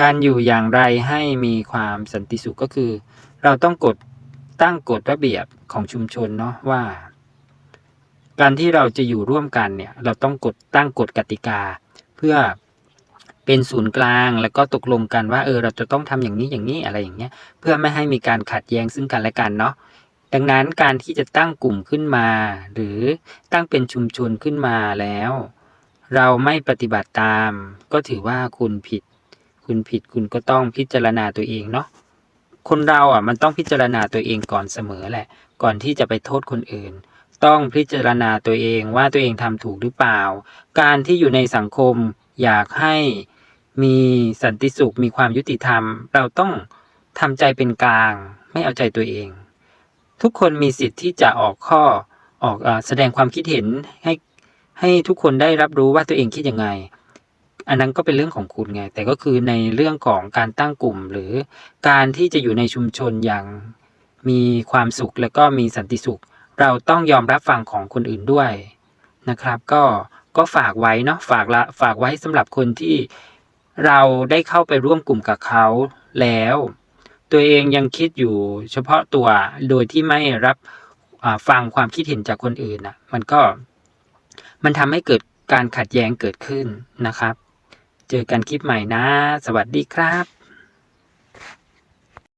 การอยู่อย่างไรให้มีความสันติสุขก็คือ เราต้องกฎตั้งกฎระเบียบของชุมชนเนาะว่า การที่เราจะอยู่ร่วมกันเนี่ย เราต้องกฎตั้งกฎกติกา เพื่อเป็นศูนย์กลางแล้วก็ตกลงกันว่าเออเราจะต้องทำอย่างนี้อย่างนี้อะไรอย่างเงี้ยเพื่อไม่ให้มีการขัดแย้งซึ่งกันและกันเนาะดังนั้นการที่จะตั้งกลุ่มขึ้นมา หรือตั้งเป็นชุมชนขึ้นมาแล้ว เราไม่ปฏิบัติตาม ก็ถือว่าคุณผิด คุณผิดคุณก็ต้องพิจารณาตัวเองเนาะคนเราอะมันต้องพิจารณาตัวเองก่อนเสมอแหละ ก่อนที่จะไปโทษคนอื่น ต้องพิจารณาตัวเองว่าตัวเองทำถูกหรือเปล่า การที่อยู่ในสังคมอยากให้มีสันติสุขมีความยุติธรรม เราต้องทำใจเป็นกลาง ไม่เอาใจตัวเอง ทุกคนมีสิทธิ์ที่จะออกข้อออกอแสดงความคิดเห็นให้ให้ทุกคนได้รับรู้ว่าตัวเองคิดยังไง อันนั้นก็เป็นเรื่องของคุณไง แต่ก็คือในเรื่องของการตั้งกลุ่ม หรือการที่จะอยู่ในชุมชนอย่างมีความสุขแล้วก็มีสันติสุข เราต้องยอมรับฟังของคนอื่นด้วยนะครับ ก็ก็ฝากไว้เนาะฝากละฝากไว้สำหรับคนที่เราได้เข้าไปร่วมกลุ่มกับเขาแล้ว ตัวเองยังคิดอยู่เฉพาะตัวโดยที่ไม่รับฟังความคิดเห็นจากคนอื่นนะมันก็มันทำให้เกิดการขัดแย้งเกิดขึ้นนะครับ เจอกันคลิปใหม่นะ สวัสดีครับ